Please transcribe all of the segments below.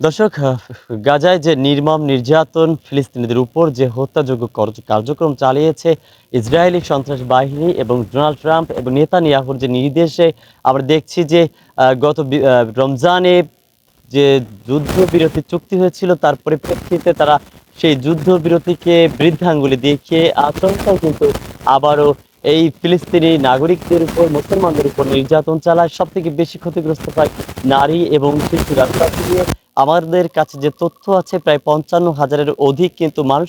দর্শক গাজায় যে নির্মম নির্যাতন, ফিলিস্তিনিদের উপর যে হত্যাযোগ্য কার্যক্রম চালিয়েছে ইসরায়েলি সন্ত্রাস বাহিনী এবং ডোনাল্ড ট্রাম্প এবং নেতানিয়াহুর যে নির্দেশে আমরা দেখছি যে গত রমজানে যে যুদ্ধবিরতি চুক্তি হয়েছিল, তার পরিপ্রেক্ষিতে তারা সেই যুদ্ধবিরতিকে বৃদ্ধাঙ্গুলি দেখিয়ে আচমকাই কিন্তু আবারও এই ফিলিস্তিনি নাগরিকদের উপর, মুসলমানদের উপর নির্যাতন চালায়। সব থেকে বেশি ক্ষতিগ্রস্ত হয় নারী এবং শিশুরা। আমাদের কাছে যে তথ্য আছে প্রায় পঞ্চান্ন হাজারের অধিক কিন্তু মানুষ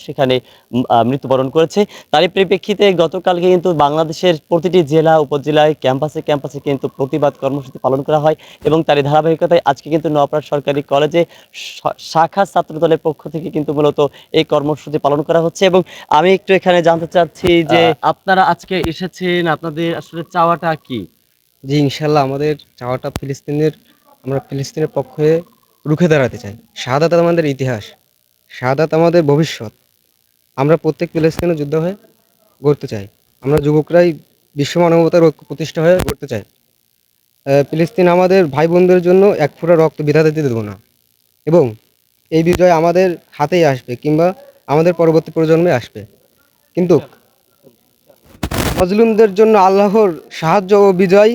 আহ, মৃত্যুবরণ করেছে। তারই পরিপ্রেক্ষিতে গতকালকে কিন্তু বাংলাদেশের প্রতিটি জেলা উপজেলায় ক্যাম্পাসে ক্যাম্পাসে কিন্তু প্রতিবাদ কর্মসূচি পালন করা হয় এবং তারই ধারাবাহিকতায় আজকে কিন্তু নওপাড়া সরকারি কলেজে শাখা ছাত্র দলের পক্ষ থেকে কিন্তু মূলত এই কর্মসূচি পালন করা হচ্ছে এবং আমি একটু এখানে জানতে চাচ্ছি যে আপনারা আজকে এসেছেন আপনাদের আসলে চাওয়াটা কি? জি ইনশাল্লাহ আমাদের চাওয়াটা ফিলিস্তিনের আমরা ফিলিস্তিনের পক্ষে রুখে দাঁড়াতে চাই। শাহাদাত আমাদের ইতিহাস, শাহাদাত আমাদের ভবিষ্যৎ। আমরা প্রত্যেক ফিলিস্তিনে যুদ্ধ হয়ে গড়তে চাই। আমরা যুবকরাই বিশ্ব মানবতার প্রতিষ্ঠা হয়ে গড়তে চাই। ফিলিস্তিন আমাদের ভাই বোনদের জন্য এক ফোঁটা রক্ত বিধা দিতে দেবো না। এবং এই বিজয় আমাদের হাতেই আসবে কিংবা আমাদের পরবর্তী প্রজন্মে আসবে। কিন্তু মজলুমদের জন্য আল্লাহর সাহায্য ও বিজয়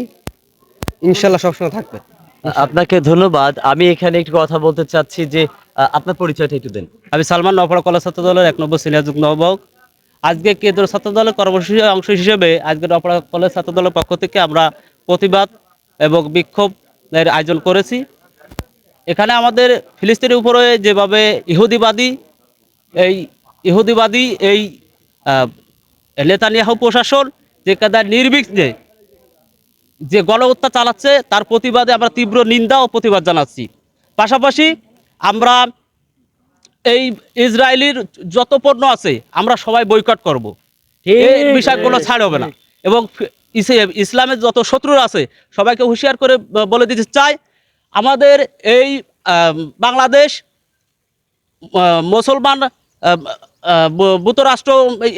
ইনশাল্লাহ সবসময় থাকবে। আপনাকে ধন্যবাদ। আমি এখানে একটু কথা বলতে চাচ্ছি যে আপনার পরিচয়টা একটু দেন। আমি সালমান নপড়া কলা ছাত্র দলের এক নম্বর সিনিয়র যুগ্ম আহ্বায়ক। আজকে কেন্দ্র ছাত্র দলের কর্মসূচির অংশ হিসেবে আজকে নপড়া কলেজ ছাত্র দলের পক্ষ থেকে আমরা প্রতিবাদ এবং বিক্ষোভের আয়োজন করেছি। এখানে আমাদের ফিলিস্তিনের উপরে যেভাবে ইহুদিবাদী এই ইহুদিবাদী এই আহ, নেতানিয়াহু প্রশাসন যে কাদার নির্বিঘ্নে যে গণ হত্যা চালাচ্ছে তার প্রতিবাদে আমরা তীব্র নিন্দা ও প্রতিবাদ জানাচ্ছি। পাশাপাশি আমরা এই ইসরায়েলির যত পণ্য আছে আমরা সবাই বয়কট করব। এই বিষয়গুলো ছাড় হবে না। এবং ইসলামের যত শত্রুরা আছে সবাইকে হুঁশিয়ার করে বলে দিতে চাই। আমাদের এই বাংলাদেশ মুসলমান আহ,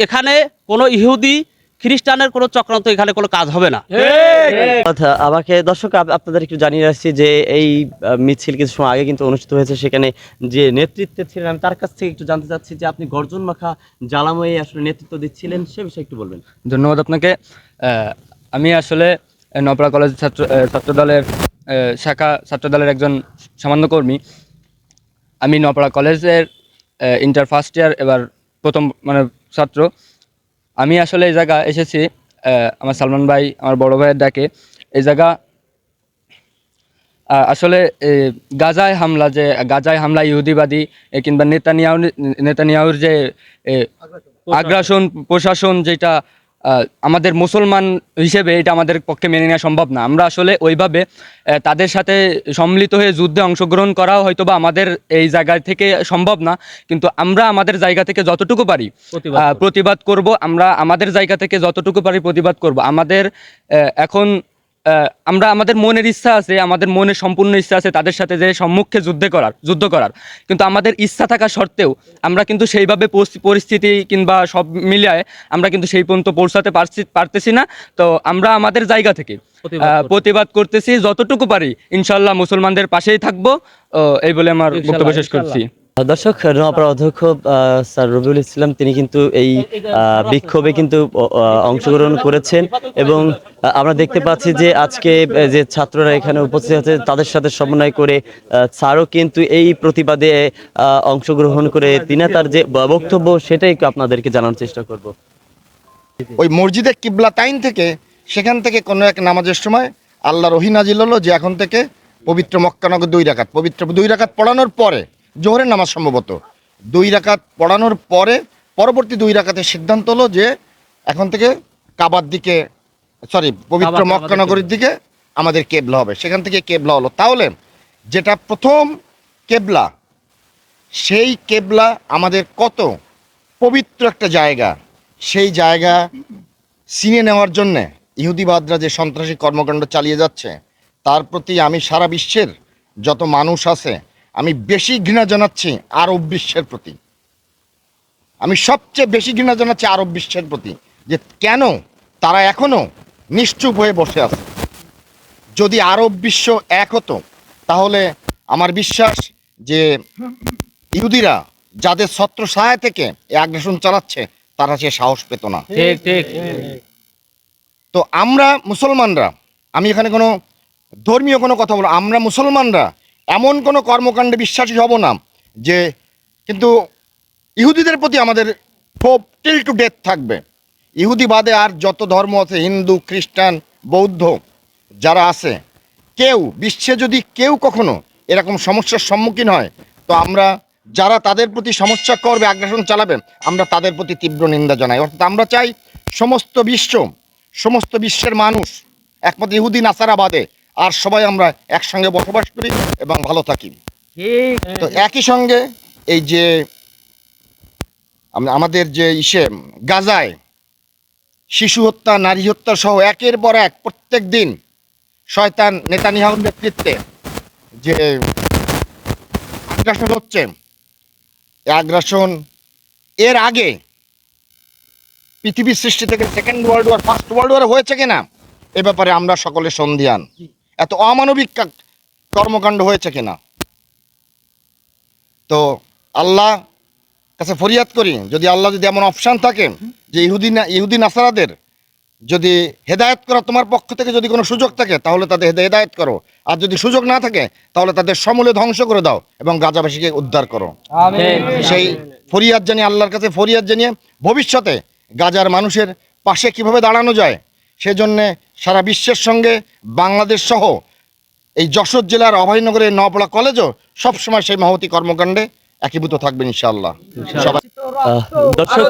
এখানে কোনো ইহুদি খ্রিস্টানের কোনো চক্রান্ত এখানে কোনো কাজ হবে না। কথা আমাকে দর্শক আপনাদের একটু জানিয়ে রাখছি যে এই মিছিল কিছু সময় আগে কিন্তু অনুষ্ঠিত হয়েছে সেখানে যে নেতৃত্বে ছিলেন আমি তার কাছ থেকে একটু জানতে চাচ্ছি যে আপনি গর্জন মাখা জ্বালাময়ী আসলে নেতৃত্ব দিচ্ছিলেন সে বিষয়ে একটু বলবেন। ধন্যবাদ আপনাকে। আহ, আমি আসলে নপড়া কলেজ ছাত্র ছাত্র দলের আহ, শাখা ছাত্র দলের একজন সামান্য কর্মী। আমি নপড়া কলেজের ইন্টার ফার্স্ট ইয়ার এবার প্রথম মানে ছাত্র। আমি আসলে এই জায়গা এসেছি আমার সালমান ভাই আমার বড় ভাইয়ের ডাকে। এই জায়গা আহ, আসলে গাজায় হামলা যে গাজায় হামলা ইহুদিবাদী কিংবা নেতানিয়াহু নেতানিয়াহুর যে আগ্রাসন প্রশাসন যেটা আমাদের মুসলমান হিসেবে এটা আমাদের পক্ষে মেনে নেওয়া সম্ভব না। আমরা আসলে ওইভাবে তাদের সাথে সম্মিলিত হয়ে যুদ্ধে অংশগ্রহণ করাও হয়তো বা আমাদের এই জায়গা থেকে সম্ভব না কিন্তু আমরা আমাদের জায়গা থেকে যতটুকু পারি প্রতিবাদ করব। প্রতিবাদ করব। আমরা আমাদের জায়গা থেকে যতটুকু পারি প্রতিবাদ করব। আমাদের এখন আমরা আমাদের মনের ইচ্ছা আছে আমাদের মনের সম্পূর্ণ ইচ্ছা আছে তাদের সাথে যে সম্মুখে যুদ্ধ করার যুদ্ধ করার। কিন্তু আমাদের ইচ্ছা থাকা সত্ত্বেও আমরা কিন্তু সেইভাবে পরিস্থিতি কিংবা সব মিলিয়ে আমরা কিন্তু সেই পর্যন্ত পৌঁছাতে পারছি পারতেছি না। তো আমরা আমাদের জায়গা থেকে প্রতিবাদ করতেছি। যতটুকু পারি ইনশাল্লাহ মুসলমানদের পাশেই থাকব। আহ, এই বলে আমার বক্তব্য শেষ করছি। দর্শক নোয়াপাড়া অধ্যক্ষ স্যার রবিউল ইসলাম, তিনি কিন্তু এই বিক্ষোভে কিন্তু অংশগ্রহণ করেছেন এবং আমরা দেখতে পাচ্ছি যে আজকে যে ছাত্ররা এখানে উপস্থিত আছে, তাদের সাথে সমন্বয় করে স্যারও কিন্তু এই প্রতিবাদে অংশগ্রহণ করে, তিনি তার যে বক্তব্য সেটাই আপনাদেরকে জানার চেষ্টা করব। ওই মসজিদে কিবলা তাইন থেকে, সেখান থেকে কোনো এক নামাজের সময় আল্লাহ রহি নাজিল হলো যে এখন থেকে পবিত্র মক্কানগর দুই রাকাত, পবিত্র দুই রাকাত পড়ানোর পরে জোহরের নামাজ সম্ভবত। দুই রাকাত পড়ানোর পরে পরবর্তী দুই রাকাতের সিদ্ধান্ত হলো যে এখন থেকে কাবার দিকে সরি পবিত্র মক্কানগরীর দিকে। আমাদের কেবলা হবে। সেখান থেকে কেবলা হলো। তাহলে যেটা প্রথম কেবলা সেই কেবলা আমাদের কত পবিত্র একটা জায়গা। সেই জায়গা চিনে নেওয়ার জন্যে ইহুদিবাদরা যে সন্ত্রাসী কর্মকাণ্ড চালিয়ে যাচ্ছে তার প্রতি আমি সারা বিশ্বের যত মানুষ আছে আমি বেশি ঘৃণা জানাচ্ছি আরব বিশ্বের প্রতি। আমি সবচেয়ে বেশি ঘৃণা জানাচ্ছি আরব বিশ্বের প্রতি যে কেন তারা এখনও নিশ্চুপ হয়ে বসে আছে। যদি আরব বিশ্ব এক হতো তাহলে আমার বিশ্বাস যে ইহুদিরা যাদের ছত্র সহায় থেকে এই আগ্রাসন চালাচ্ছে তারা সে সাহস পেত না। ঠিক ঠিক। তো আমরা মুসলমানরা আমি এখানে কোনো ধর্মীয় কোনো কথা বলব না। আমরা মুসলমানরা এমন কোনো কর্মকাণ্ডে বিশ্বাসী হব না যে কিন্তু ইহুদিদের প্রতি আমাদের ক্ষোভ টিল টু ডেথ থাকবে। ইহুদি বাদে আর যত ধর্ম আছে, হিন্দু, খ্রিস্টান, বৌদ্ধ যারা আছে, কেউ, বিশ্বে যদি কেউ কখনো এরকম সমস্যার সম্মুখীন হয়, তো আমরা যারা তাদের প্রতি সমস্যা করবে, আগ্রাসন চালাবে, আমরা তাদের প্রতি তীব্র নিন্দা জানাই। অর্থাৎ আমরা চাই সমস্ত বিশ্ব, সমস্ত বিশ্বের মানুষ, একমাত্র ইহুদি, নাসারা বাদে আর সবাই আমরা একসঙ্গে বসবাস করি এবং ভালো থাকি। তো একই সঙ্গে এই যে আম- আমাদের যে ইসে গাজায় শিশু হত্যা নারী হত্যা সহ একের পর এক প্রত্যেক দিন শয়তান নেতানিয়াহুর নেতৃত্বে যে আগ্রাসন হচ্ছে আগ্রাসন এর আগে পৃথিবীর সৃষ্টি থেকে second world war first world war হয়েছে কিনা এ ব্যাপারে আমরা সকলে সন্ধিয়ান এত অমানবিক কর্মকাণ্ড হয়েছে কিনা? তো আল্লাহ কাছে ফরিয়াদ করি যদি আল্লাহ যদি এমন অপশান থাকে যে ইহুদি না ইহুদি নাসারাদের যদি হেদায়ত করা তোমার পক্ষ থেকে যদি কোনো সুযোগ থাকে তাহলে তাদের হেদায়ত করো। আর যদি সুযোগ না থাকে তাহলে তাদের সমূলে ধ্বংস করে দাও এবং গাজাবাসীকে উদ্ধার করো। সেই ফরিয়াদ জানিয়ে আল্লাহর কাছে ফরিয়াদ জানিয়ে ভবিষ্যতে গাজার মানুষের পাশে কীভাবে দাঁড়ানো যায় সেজন্যে সারা বিশ্বের সঙ্গে বাংলাদেশ সহ এই যশোর জেলার অভয়নগরের নবলা কলেজও সবসময় সেই মহতি কর্মকাণ্ডে একীভূত থাকবেন ইনশাআল্লাহ। দর্শক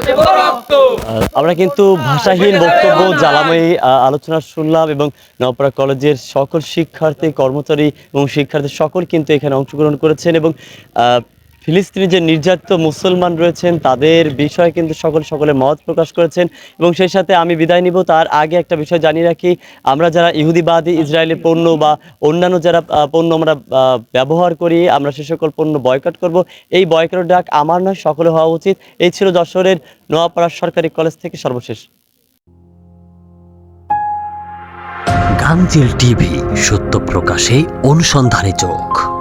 আমরা কিন্তু ভাষাহীন বক্তব্য জ্বালাময়ী আলোচনা শুনলাম এবং নবপাড়া কলেজের সকল শিক্ষার্থী কর্মচারী এবং শিক্ষার্থী সকল কিন্তু এখানে অংশগ্রহণ করেছেন এবং আহ, ফিলিস্তিনি যে নির্যাতিত মুসলমান রয়েছেন, তাদের বিষয়ে কিন্তু সকল সকলে মত প্রকাশ করেছেন এবং সেই সাথে আমি বিদায় নিব। তার আগে একটা বিষয় জানিয়ে রাখি, আমরা যারা ইহুদিবাদী ইসরায়েলের পণ্য বা অন্যান্য যারা পণ্য আমরা ব্যবহার করি, আমরা সে সকল পণ্য বয়কট করব। এই বয়কটের ডাক আমার নয় সকলে হওয়া উচিত। এই ছিল যশোরের নোয়াপাড়া সরকারি কলেজ থেকে সর্বশেষ। টিভি, সত্য প্রকাশে অনুসন্ধানে চোখ।